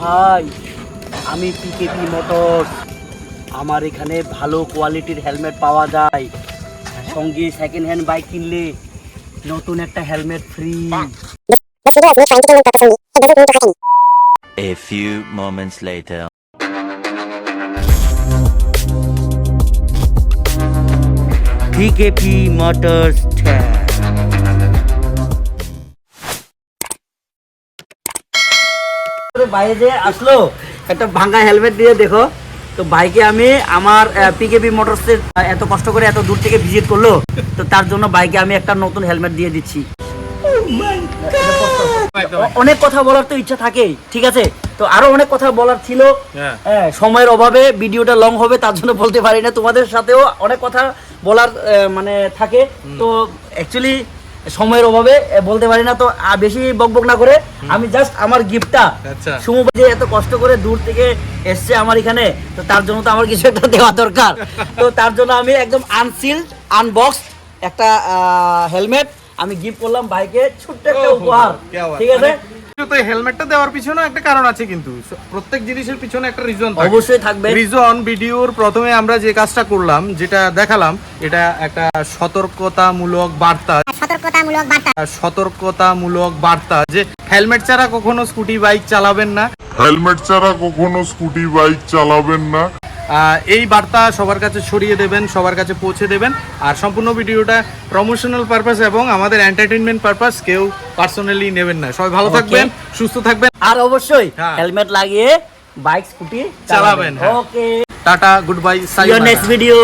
ভাই আমি PKP motors আমার এখানে ভালো কোয়ালিটির হেলমেট পাওয়া যায়। সঙ্গে সেকেন্ড হ্যান্ড বাইক কিনলে নতুন একটা helmet free A few moments later. PKP Motors বাইরে যে আসলো একটা ভাঙা হেলমেট দিয়ে দেখো। তো বাইকে আমি আমার মোটরসের এত কষ্ট করে এত দূর থেকে ভিজিট করল তো তার জন্য বাইকে আমি একটা নতুন হেলমেট দিয়ে দিচ্ছি। অনেক কথা বলার তো ইচ্ছা থাকেই ঠিক আছে? তো আরও অনেক কথা বলার ছিল। হ্যাঁ। হ্যাঁ, সময়ের অভাবে ভিডিওটা লং হবে তার জন্য বলতে পারি না তোমাদের সাথেও অনেক কথা বলার মানে থাকে। তো অ্যাকচুয়ালি সময়ের অভাবে বলতে পারি না তো বেশি বক বক না করে। আমি জাস্ট আমার গিফটটা সুমু যে এত কষ্ট করে দূর থেকে এসছে আমার এখানে তো তার জন্য তো আমার কিছু একটা দেওয়া দরকার। তো তার জন্য আমি একদম আনসিল্ড আনবক্স একটা হেলমেট আমি গিফট করলাম বাইকে ছোট্ট একটা উপহার। ঠিক আছে? তো হেলমেটটা দেওয়ার পিছনে একটা কারণ আছে কিন্তু। প্রত্যেক জিনিসের পিছনে একটা রিজন অবশ্যই থাকবে। রিজন ভিডিওর প্রথমে আমরা যে কাজটা করলাম যেটা দেখালাম এটা একটা সতর্কতামূলক বার্তা। সতর্কতামূলক বার্তা। সতর্কতামূলক বার্তা যে হেলমেট ছাড়া কখনো স্কুটি বাইক চালাবেন না। হেলমেট ছাড়া কখনো স্কুটি বাইক চালাবেন না। এই বার্তা সবার কাছে ছড়িয়ে দেবেন সবার কাছে পৌঁছে দেবেন। আর সম্পূর্ণ ভিডিওটা প্রমোশনাল পারপাস এবং আমাদের এন্টারটেনমেন্ট পারপাস কেউ পার্সোনালি নেবেন না। সবাই ভালো থাকবেন সুস্থ থাকবেন। আর অবশ্যই হ্যাঁ। হেলমেট লাগিয়ে বাইক স্কুটি চালাবেন, হ্যাঁ। Okay tata good bye next video